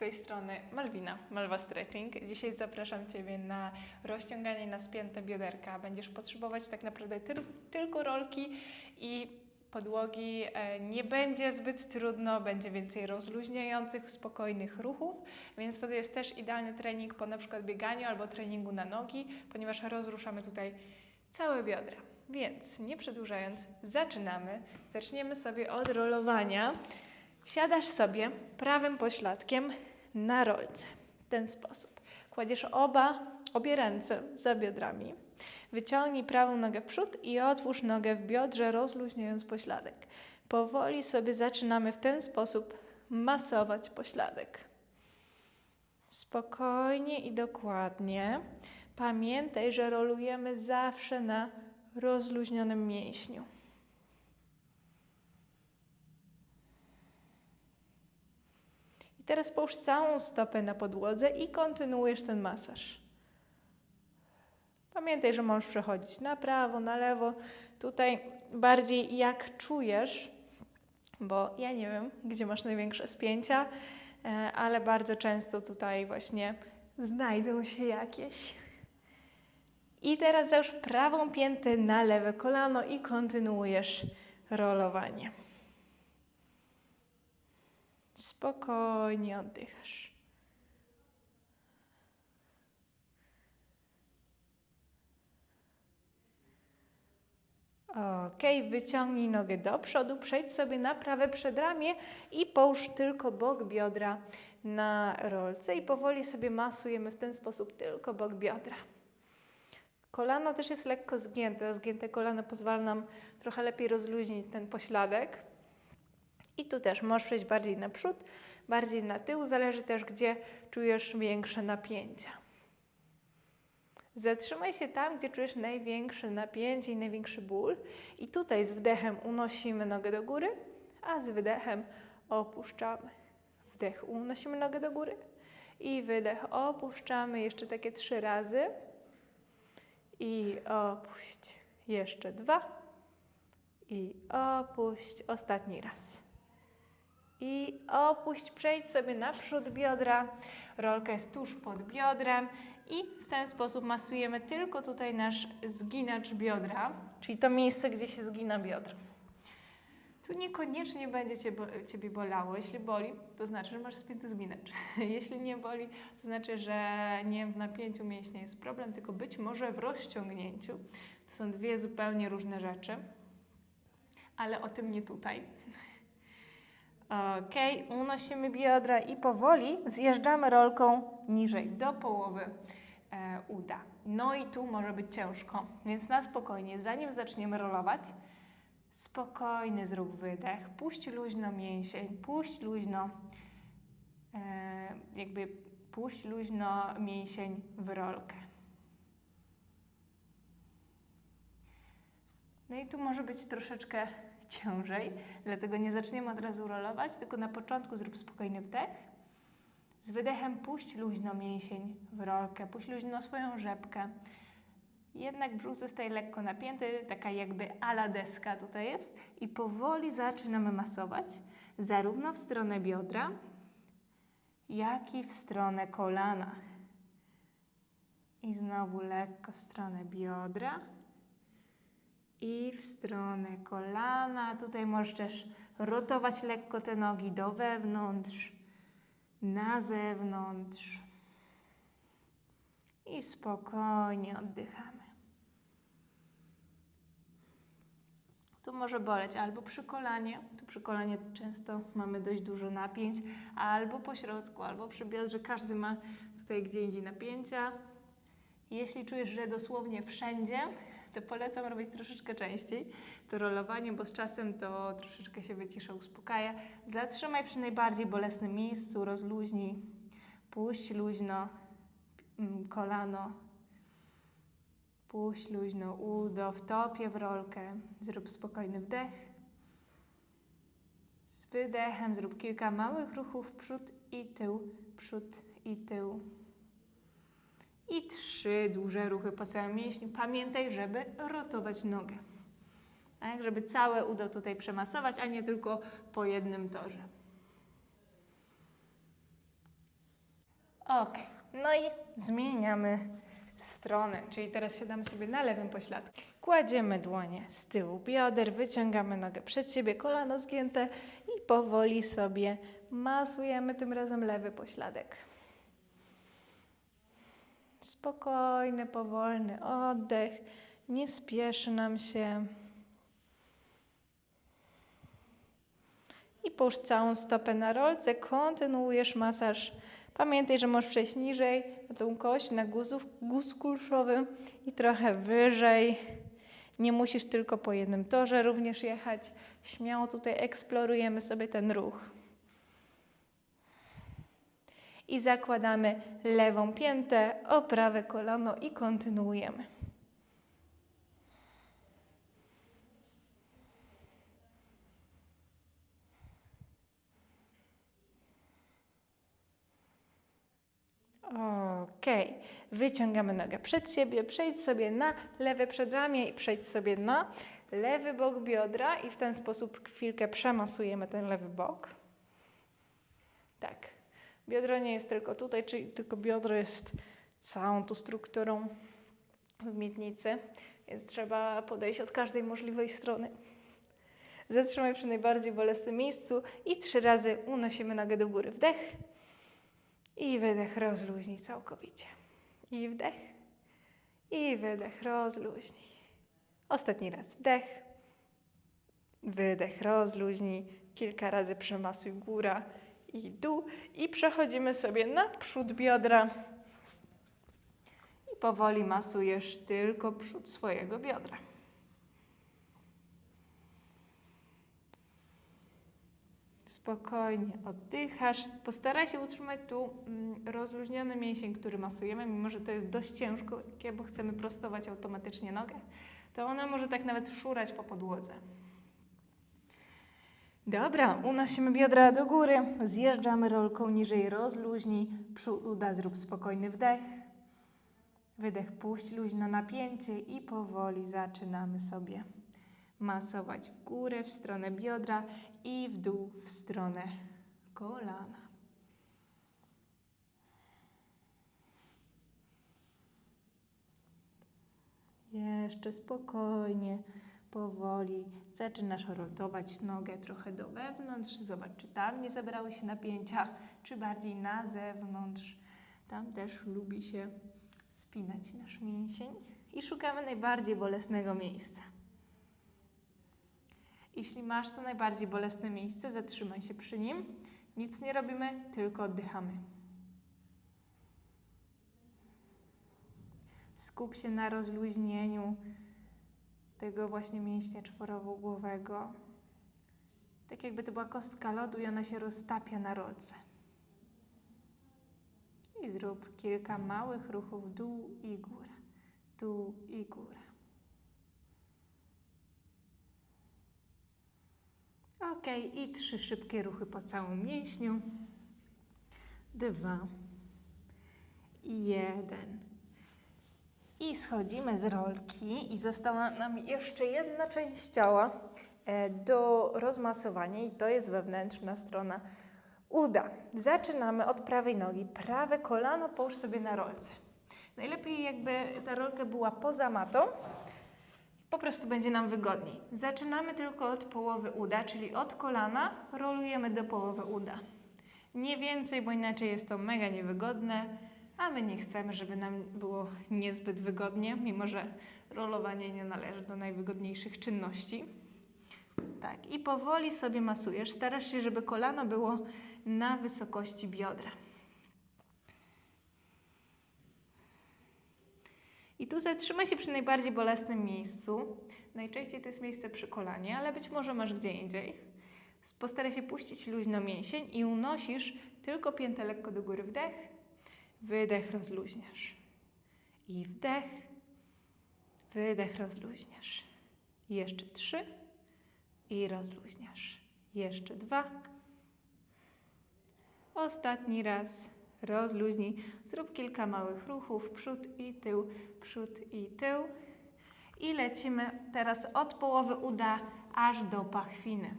tej strony Malwina, Malwa Stretching. Dzisiaj zapraszam Ciebie na rozciąganie na spięte bioderka. Będziesz potrzebować tak naprawdę tyl- tylko rolki i podłogi. E, Nie będzie zbyt trudno, będzie więcej rozluźniających, spokojnych ruchów, więc to jest też idealny trening po na przykład bieganiu albo treningu na nogi, ponieważ rozruszamy tutaj całe biodra. Więc nie przedłużając, zaczynamy. Zaczniemy sobie od rolowania. Siadasz sobie prawym pośladkiem na rolce. W ten sposób. Kładziesz oba, obie ręce za biodrami. Wyciągnij prawą nogę w przód i otwórz nogę w biodrze, rozluźniając pośladek. Powoli sobie zaczynamy w ten sposób masować pośladek. Spokojnie i dokładnie. Pamiętaj, że rolujemy zawsze na rozluźnionym mięśniu. Teraz połóż całą stopę na podłodze i kontynuujesz ten masaż. Pamiętaj, że możesz przechodzić na prawo, na lewo. Tutaj bardziej jak czujesz, bo ja nie wiem, gdzie masz największe spięcia, e, ale bardzo często tutaj właśnie znajdą się jakieś. I teraz załóż prawą piętę na lewe kolano i kontynuujesz rolowanie. Spokojnie oddychasz. Ok, wyciągnij nogę do przodu, przejdź sobie na prawe przedramię i połóż tylko bok biodra na rolce i powoli sobie masujemy w ten sposób tylko bok biodra. Kolano też jest lekko zgięte. Zgięte kolano pozwala nam trochę lepiej rozluźnić ten pośladek. I tu też możesz przejść bardziej na przód, bardziej na tył, zależy też gdzie czujesz większe napięcia. Zatrzymaj się tam, gdzie czujesz największe napięcie i największy ból. I tutaj z wdechem unosimy nogę do góry, a z wydechem opuszczamy. Wdech, unosimy nogę do góry i wydech, opuszczamy jeszcze takie trzy razy. I opuść. Jeszcze dwa. I opuść. Ostatni raz. I opuść, przejdź sobie naprzód biodra. Rolka jest tuż pod biodrem i w ten sposób masujemy tylko tutaj nasz zginacz biodra, czyli to miejsce, gdzie się zgina biodra. Tu niekoniecznie będzie cię, Ciebie bolało. Jeśli boli, to znaczy, że masz spięty zginacz. Jeśli nie boli, to znaczy, że nie w napięciu mięśnia jest problem, tylko być może w rozciągnięciu. To są dwie zupełnie różne rzeczy, ale o tym nie tutaj. Ok, unosimy biodra i powoli zjeżdżamy rolką niżej, do połowy e, uda. No i tu może być ciężko, więc na spokojnie, zanim zaczniemy rolować, spokojny zrób wydech, puść luźno mięsień, puść luźno, e, jakby puść luźno mięsień w rolkę. No i tu może być troszeczkę ciężej, dlatego nie zaczniemy od razu rolować, tylko na początku zrób spokojny wdech. Z wydechem puść luźno mięsień w rolkę, puść luźno swoją rzepkę. Jednak brzuch zostaje lekko napięty, taka jakby ala deska tutaj jest i powoli zaczynamy masować zarówno w stronę biodra, jak i w stronę kolana. I znowu lekko w stronę biodra i w stronę kolana. Tutaj możesz też rotować lekko te nogi do wewnątrz, na zewnątrz. I spokojnie oddychamy. Tu może boleć albo przy kolanie, tu przy kolanie często mamy dość dużo napięć, albo po środku, albo przy biodrze. Każdy ma tutaj gdzie indziej napięcia. Jeśli czujesz, że dosłownie wszędzie, to polecam robić troszeczkę częściej to rolowanie, bo z czasem to troszeczkę się wycisza, uspokaja. Zatrzymaj przy najbardziej bolesnym miejscu, rozluźnij, puść luźno mm, kolano, puść luźno udo, wtopię w rolkę, zrób spokojny wdech. Z wydechem zrób kilka małych ruchów przód i tył, przód i tył. I trzy duże ruchy po całym mięśniu. Pamiętaj, żeby rotować nogę. Tak, żeby całe udo tutaj przemasować, a nie tylko po jednym torze. Ok. No i zmieniamy stronę, czyli teraz siadamy sobie na lewym pośladku. Kładziemy dłonie z tyłu bioder, wyciągamy nogę przed siebie, kolano zgięte i powoli sobie masujemy tym razem lewy pośladek. Spokojny, powolny oddech, nie spieszy nam się. I połóż całą stopę na rolce, kontynuujesz masaż. Pamiętaj, że możesz przejść niżej na tą kość, na guzów, guz kulszowy i trochę wyżej. Nie musisz tylko po jednym torze również jechać. Śmiało tutaj eksplorujemy sobie ten ruch. I zakładamy lewą piętę o prawe kolano i kontynuujemy. Okej, wyciągamy nogę przed siebie, przejdź sobie na lewe przedramię i przejdź sobie na lewy bok biodra i w ten sposób chwilkę przemasujemy ten lewy bok. Tak. Biodro nie jest tylko tutaj, czyli tylko biodro jest całą tą strukturą w miednicy, więc trzeba podejść od każdej możliwej strony. Zatrzymaj przy najbardziej bolesnym miejscu i trzy razy unosimy nogę do góry. Wdech. I wydech, rozluźnij całkowicie. I wdech. I wydech, rozluźnij. Ostatni raz wdech. Wydech, rozluźnij. Kilka razy przemasuj góra i dół. I przechodzimy sobie na przód biodra. I powoli masujesz tylko przód swojego biodra. Spokojnie oddychasz. Postaraj się utrzymać tu mm, rozluźniony mięsień, który masujemy, mimo że to jest dość ciężkie, bo chcemy prostować automatycznie nogę. To ona może tak nawet szurać po podłodze. Dobra, unosimy biodra do góry, zjeżdżamy rolką niżej, rozluźnij, przód uda, zrób spokojny wdech. Wydech, puść luźno napięcie i powoli zaczynamy sobie masować w górę, w stronę biodra i w dół, w stronę kolana. Jeszcze spokojnie, powoli zaczynasz rotować nogę trochę do wewnątrz. Zobacz, czy tam nie zebrały się napięcia, czy bardziej na zewnątrz. Tam też lubi się spinać nasz mięsień. I szukamy najbardziej bolesnego miejsca. Jeśli masz to najbardziej bolesne miejsce, zatrzymaj się przy nim. Nic nie robimy, tylko oddychamy. Skup się na rozluźnieniu tego właśnie mięśnia czworowogłowego. Tak jakby to była kostka lodu i ona się roztapia na rolce. I zrób kilka małych ruchów dół i góra, dół i góra. Ok, i trzy szybkie ruchy po całym mięśniu. Dwa. Jeden. I schodzimy z rolki i została nam jeszcze jedna część ciała e, do rozmasowania i to jest wewnętrzna strona uda. Zaczynamy od prawej nogi. Prawe kolano połóż sobie na rolce. Najlepiej jakby ta rolka była poza matą, po prostu będzie nam wygodniej. Zaczynamy tylko od połowy uda, czyli od kolana rolujemy do połowy uda. Nie więcej, bo inaczej jest to mega niewygodne, a my nie chcemy, żeby nam było niezbyt wygodnie, mimo że rolowanie nie należy do najwygodniejszych czynności. Tak, i powoli sobie masujesz. Starasz się, żeby kolano było na wysokości biodra. I tu zatrzymaj się przy najbardziej bolesnym miejscu. Najczęściej to jest miejsce przy kolanie, ale być może masz gdzie indziej. Postaraj się puścić luźno mięsień i unosisz tylko piętę lekko do góry. Wdech, wydech, rozluźniasz. I wdech, wydech, rozluźniasz. Jeszcze trzy i rozluźniasz. Jeszcze dwa. Ostatni raz. Rozluźnij. Zrób kilka małych ruchów, przód i tył, przód i tył. I lecimy teraz od połowy uda aż do pachwiny.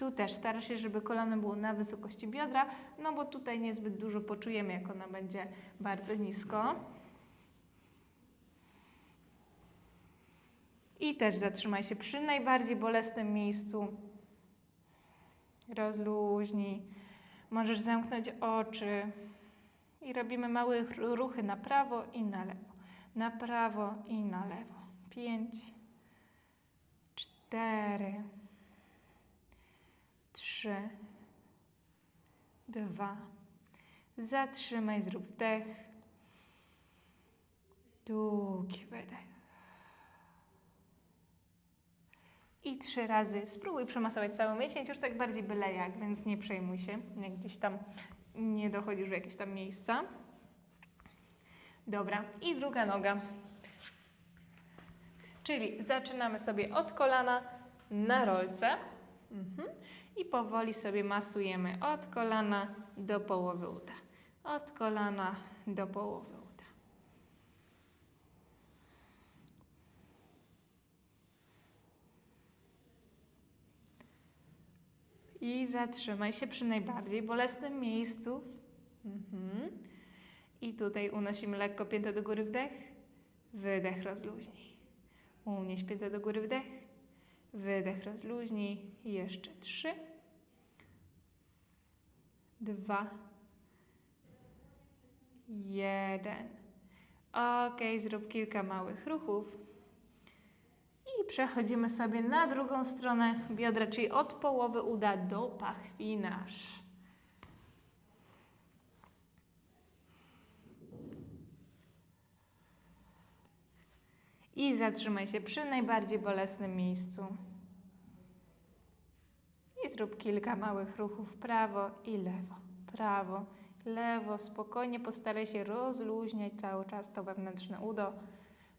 Tu też stara się, żeby kolano było na wysokości biodra, no bo tutaj niezbyt dużo poczujemy, jak ona będzie bardzo nisko. I też zatrzymaj się przy najbardziej bolesnym miejscu. Rozluźnij. Możesz zamknąć oczy. I robimy małe ru- ruchy na prawo i na lewo. Na prawo i na lewo. Pięć, cztery, trzy, dwa. Zatrzymaj, zrób wdech. Długi wydech. I trzy razy spróbuj przemasować cały miesiąc, już tak bardziej byle jak, więc nie przejmuj się, jak gdzieś tam nie dochodzisz do jakieś tam miejsca. Dobra, i druga noga. Czyli zaczynamy sobie od kolana na rolce mhm. I powoli sobie masujemy od kolana do połowy uda. Od kolana do połowy uda. I zatrzymaj się przy najbardziej bolesnym miejscu. Mhm. I tutaj unosimy lekko piętę do góry, wdech, wydech, rozluźnij. Unieś piętę do góry, wdech, wydech, rozluźnij. Jeszcze trzy, dwa, jeden. Ok, zrób kilka małych ruchów. I przechodzimy sobie na drugą stronę biodra, czyli od połowy uda do pachwinarz. I zatrzymaj się przy najbardziej bolesnym miejscu. I zrób kilka małych ruchów prawo i lewo. Prawo, lewo, spokojnie postaraj się rozluźniać cały czas to wewnętrzne udo.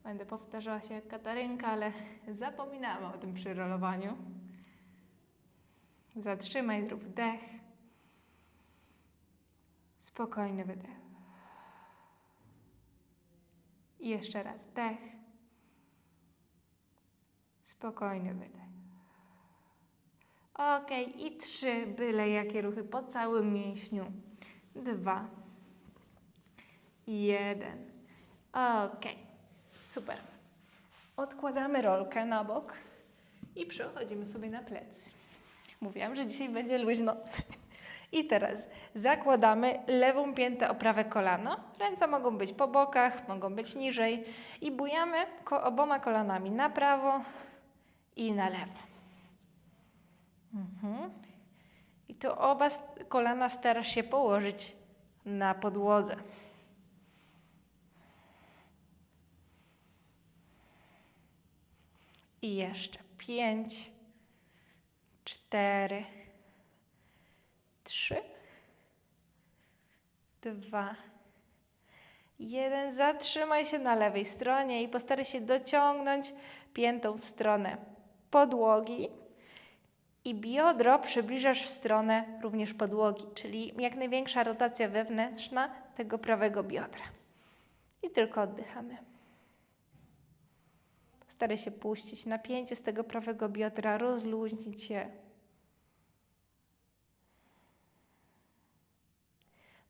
Będę powtarzała się jak Katarynka, ale zapominamy o tym przy rolowaniu. Zatrzymaj, zrób wdech. Spokojny wydech. I jeszcze raz wdech. Spokojny wydech. Ok, i trzy, byle jakie ruchy po całym mięśniu. Dwa. Jeden. Ok, super. Odkładamy rolkę na bok i przechodzimy sobie na plecy. Mówiłam, że dzisiaj będzie luźno. I teraz zakładamy lewą piętę o prawe kolano. Ręce mogą być po bokach, mogą być niżej. I bujamy ko oboma kolanami na prawo i na lewo. Mhm. I tu oba kolana starasz się położyć na podłodze. I jeszcze pięć, cztery, trzy, dwa, jeden. Zatrzymaj się na lewej stronie i postaraj się dociągnąć piętą w stronę podłogi. I biodro przybliżasz w stronę również podłogi, czyli jak największa rotacja wewnętrzna tego prawego biodra. I tylko oddychamy. Staraj się puścić napięcie z tego prawego biodra, rozluźnić się.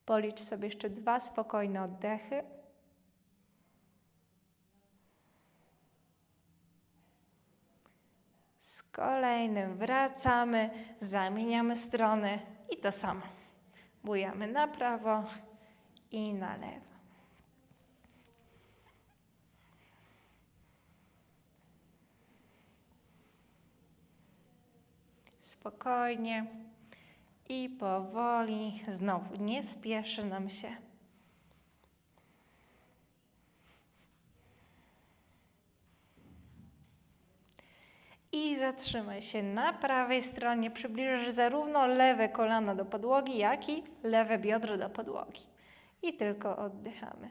Policz sobie jeszcze dwa spokojne oddechy. Z kolejnym wracamy, zamieniamy strony i to samo. Bujamy na prawo i na lewo. Spokojnie i powoli, znowu nie spieszy nam się. I zatrzymaj się na prawej stronie. Przybliżysz zarówno lewe kolano do podłogi, jak i lewe biodro do podłogi. I tylko oddychamy.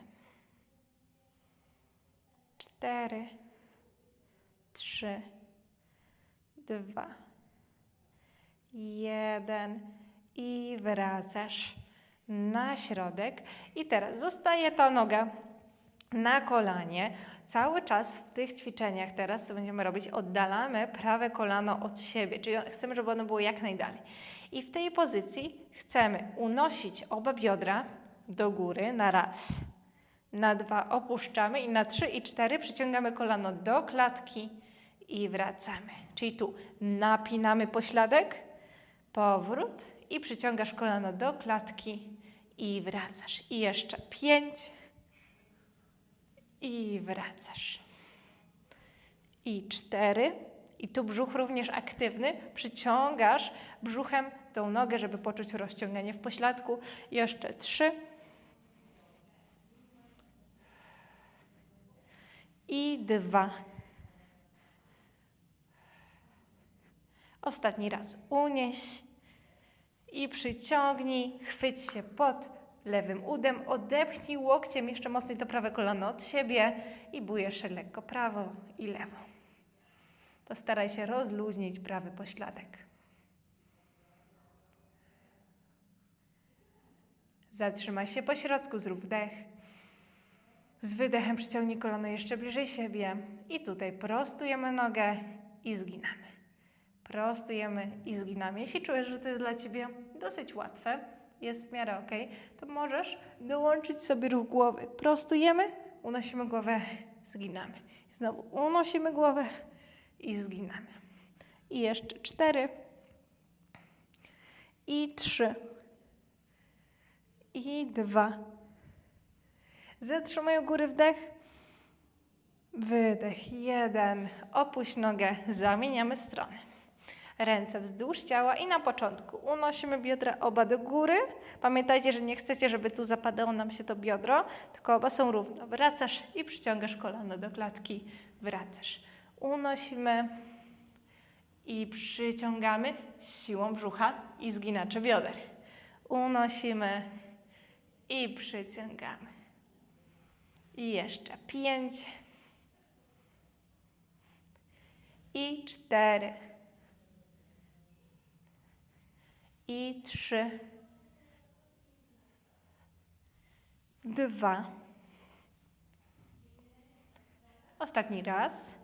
Cztery, trzy, dwa, jeden. I wracasz na środek. I teraz zostaje ta noga na kolanie. Cały czas w tych ćwiczeniach teraz, co będziemy robić, oddalamy prawe kolano od siebie, czyli chcemy, żeby ono było jak najdalej. I w tej pozycji chcemy unosić oba biodra do góry na raz, na dwa opuszczamy i na trzy i cztery przyciągamy kolano do klatki i wracamy. Czyli tu napinamy pośladek, powrót i przyciągasz kolano do klatki i wracasz. I jeszcze pięć i wracasz. I cztery. I tu brzuch również aktywny. Przyciągasz brzuchem tą nogę, żeby poczuć rozciąganie w pośladku. Jeszcze trzy. I dwa. Ostatni raz unieś i przyciągnij, chwyć się pod lewym udem, odepchnij łokciem jeszcze mocniej to prawe kolano od siebie i bujesz lekko prawo i lewo. Postaraj się rozluźnić prawy pośladek. Zatrzymaj się po środku, zrób wdech. Z wydechem przyciągnij kolano jeszcze bliżej siebie i tutaj prostujemy nogę i zginamy. Prostujemy i zginamy. Jeśli czujesz, że to jest dla Ciebie dosyć łatwe, jest w miarę ok, to możesz dołączyć sobie ruch głowy. Prostujemy, unosimy głowę, zginamy. Znowu unosimy głowę i zginamy. I jeszcze cztery. I trzy. I dwa. Zatrzymaj góry wdech. Wydech. Jeden. Opuść nogę. Zamieniamy strony. Ręce wzdłuż ciała i na początku unosimy biodra oba do góry. Pamiętajcie, że nie chcecie, żeby tu zapadało nam się to biodro, tylko oba są równo. Wracasz i przyciągasz kolano do klatki. Wracasz. Unosimy i przyciągamy siłą brzucha i zginacze bioder. Unosimy i przyciągamy. I jeszcze pięć. I cztery. I trzy. Dwa. Ostatni raz.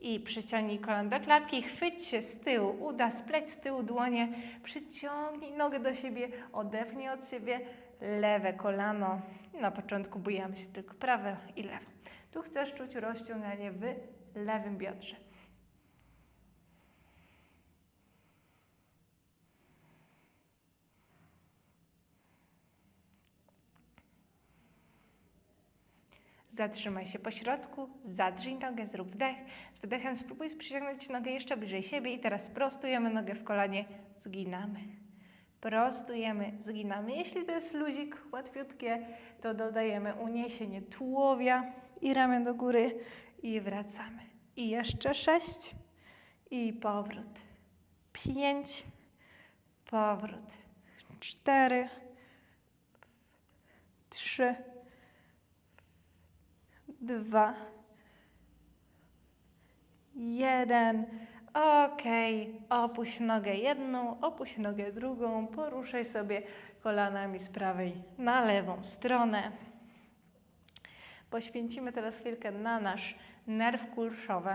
I przyciągnij kolano do klatki, chwyć się z tyłu, uda spleć z tyłu dłonie, przyciągnij nogę do siebie, odepnij od siebie lewe kolano. Na początku bujamy się tylko prawe i lewo. Tu chcesz czuć rozciąganie w lewym biodrze. Zatrzymaj się po środku, zadrzyj nogę, zrób wdech. Z wydechem spróbuj przyciągnąć nogę jeszcze bliżej siebie i teraz prostujemy nogę w kolanie, zginamy. Prostujemy, zginamy. Jeśli to jest luzik, łatwiutkie, to dodajemy uniesienie tułowia i ramię do góry i wracamy. I jeszcze sześć i powrót. Pięć, powrót. Cztery, trzy, dwa, jeden. Okej, opuść nogę jedną, opuść nogę drugą, poruszaj sobie kolanami z prawej na lewą stronę. Poświęcimy teraz chwilkę na nasz nerw kulszowy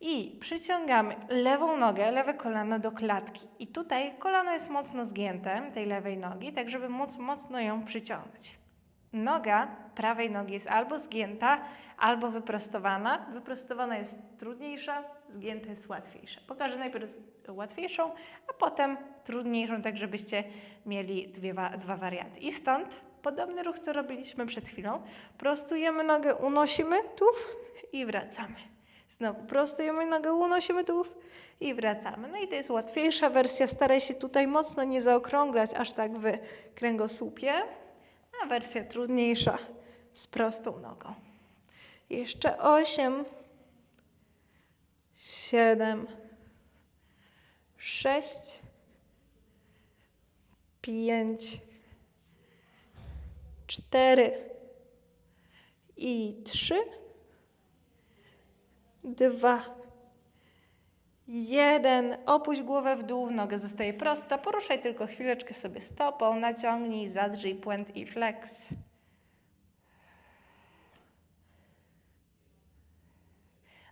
i przyciągamy lewą nogę, lewe kolano do klatki. I tutaj kolano jest mocno zgięte, tej lewej nogi, tak żeby móc mocno ją przyciągnąć. Noga prawej nogi jest albo zgięta, albo wyprostowana. Wyprostowana jest trudniejsza, zgięta jest łatwiejsza. Pokażę najpierw łatwiejszą, a potem trudniejszą, tak żebyście mieli dwie, dwa warianty. I stąd podobny ruch, co robiliśmy przed chwilą. Prostujemy nogę, unosimy tułów i wracamy. Znowu prostujemy nogę, unosimy tułów i wracamy. No i to jest łatwiejsza wersja. Staraj się tutaj mocno nie zaokrąglać aż tak w kręgosłupie a wersja trudniejsza z prostą nogą. Jeszcze osiem, siedem, sześć, pięć, cztery i trzy, dwa, Jeden. Opuść głowę w dół, noga zostaje prosta. Poruszaj tylko chwileczkę sobie stopą. Naciągnij, zadrzyj płęt i flex.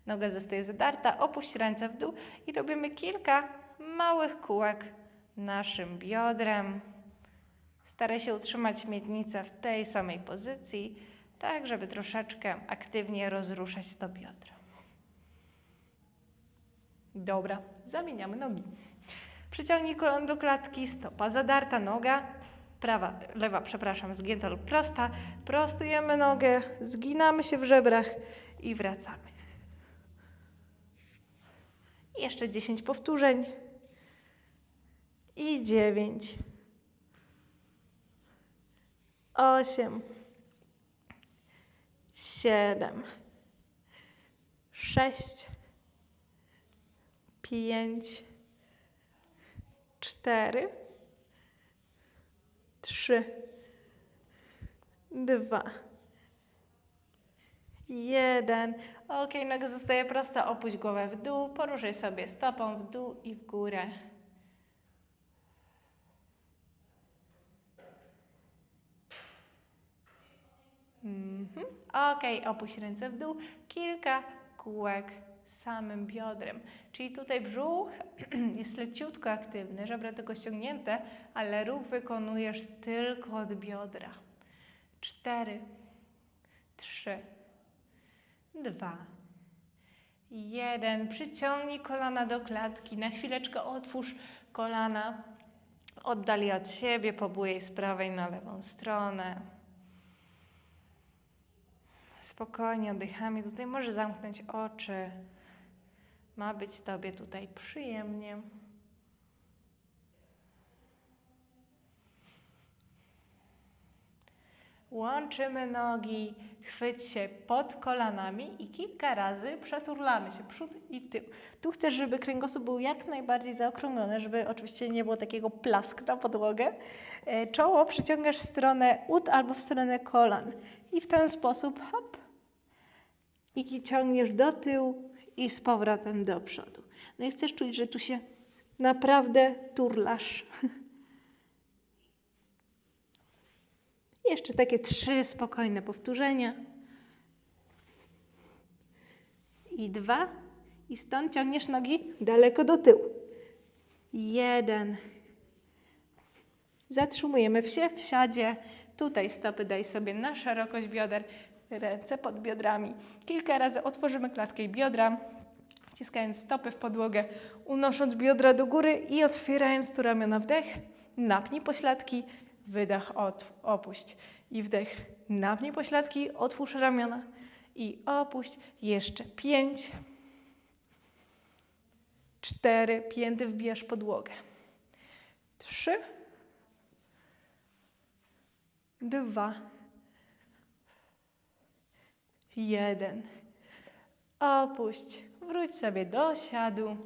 Noga zostaje zadarta. Opuść ręce w dół i robimy kilka małych kółek naszym biodrem. Staraj się utrzymać miednicę w tej samej pozycji, tak żeby troszeczkę aktywnie rozruszać to biodro. Dobra, zamieniamy nogi. Przyciągnij kolon do klatki, stopa zadarta, noga, prawa, lewa, przepraszam, zgięta lub prosta. Prostujemy nogę, zginamy się w żebrach i wracamy. Jeszcze 10 powtórzeń. I 9. 8. 7. 6. 5. 4. 3. 2. Jeden. Ok, noga zostaje prosta, opuść głowę w dół, poruszaj sobie stopą w dół i w górę. Mhm. Ok, opuść ręce w dół, kilka kółek samym biodrem. Czyli tutaj brzuch jest leciutko aktywny, żebra tylko ściągnięte, ale ruch wykonujesz tylko od biodra. Cztery, trzy, dwa, jeden. Przyciągnij kolana do klatki. Na chwileczkę otwórz kolana. Oddal od siebie, pobujaj z prawej na lewą stronę. Spokojnie oddychamy. Tutaj możesz zamknąć oczy. Ma być Tobie tutaj przyjemnie. Łączymy nogi, chwyć się pod kolanami i kilka razy przeturlamy się przód i tył. Tu chcesz, żeby kręgosłup był jak najbardziej zaokrąglony, żeby oczywiście nie było takiego plask na podłogę. E, Czoło przyciągasz w stronę ud albo w stronę kolan i w ten sposób hop, i ciągniesz do tyłu i z powrotem do przodu. No i chcesz czuć, że tu się naprawdę turlasz. Jeszcze takie trzy spokojne powtórzenia. I dwa. I stąd ciągniesz nogi daleko do tyłu. Jeden. Zatrzymujemy się w siadzie. Tutaj stopy daj sobie na szerokość bioder, ręce pod biodrami. Kilka razy otworzymy klatkę i biodra, wciskając stopy w podłogę, unosząc biodra do góry i otwierając tu ramiona wdech. Napnij pośladki, wydech, opuść. I wdech, napnij pośladki, otwórz ramiona i opuść. Jeszcze pięć, cztery, pięty wbijasz w podłogę. Trzy, dwa, jeden. Opuść. Wróć sobie do siadu.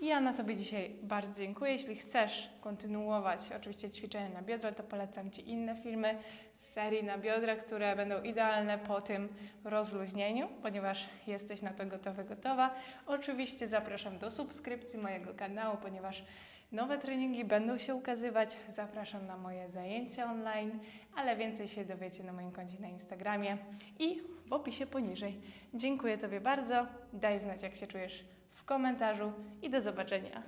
Ja na Tobie dzisiaj bardzo dziękuję. Jeśli chcesz kontynuować oczywiście ćwiczenia na biodra, to polecam Ci inne filmy z serii na biodra, które będą idealne po tym rozluźnieniu, ponieważ jesteś na to gotowy, gotowa. Oczywiście zapraszam do subskrypcji mojego kanału, ponieważ nowe treningi będą się ukazywać. Zapraszam na moje zajęcia online, ale więcej się dowiecie na moim koncie na Instagramie i w opisie poniżej. Dziękuję Tobie bardzo. Daj znać, jak się czujesz w komentarzu i do zobaczenia.